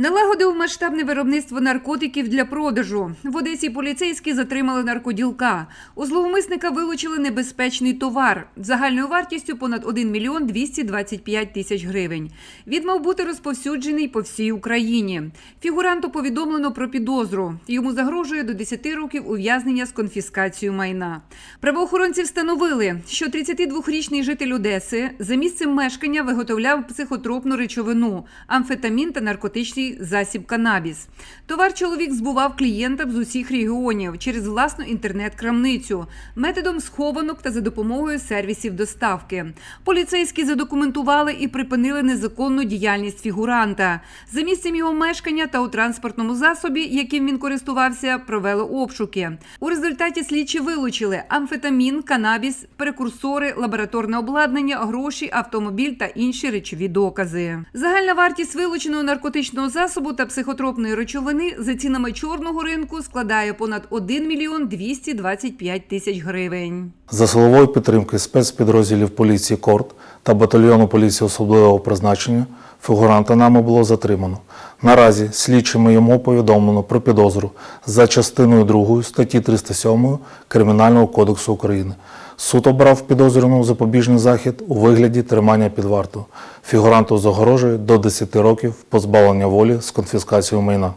Налагодив масштабне виробництво наркотиків для продажу. В Одесі поліцейські затримали наркоділка. У зловмисника вилучили небезпечний товар загальною вартістю понад 1 мільйон 225 тисяч гривень. Він мав бути розповсюджений по всій Україні. Фігуранту повідомлено про підозру. Йому загрожує до 10 років ув'язнення з конфіскацією майна. Правоохоронці встановили, що 32-річний житель Одеси за місцем мешкання виготовляв психотропну речовину, амфетамін та засіб канабіс. Товар чоловік збував клієнтам з усіх регіонів через власну інтернет-крамницю, методом схованок та за допомогою сервісів доставки. Поліцейські задокументували і припинили незаконну діяльність фігуранта. За місцем його мешкання та у транспортному засобі, яким він користувався, провели обшуки. У результаті слідчі вилучили амфетамін, канабіс, прекурсори, лабораторне обладнання, гроші, автомобіль та інші речові докази. Загальна вартість вилученого наркотичного засобу та психотропної речовини за цінами чорного ринку складає понад 1 мільйон 225 тисяч гривень. За силової підтримки спецпідрозділів поліції Корт та батальйону поліції особливого призначення фігуранта нами було затримано. Наразі слідчими йому повідомлено про підозру за частиною 2 статті 307 Кримінального кодексу України. Суд обрав підозрюваного запобіжний захід у вигляді тримання під варту. Фігуранту загрожує до 10 років позбавлення волі з конфіскацією майна.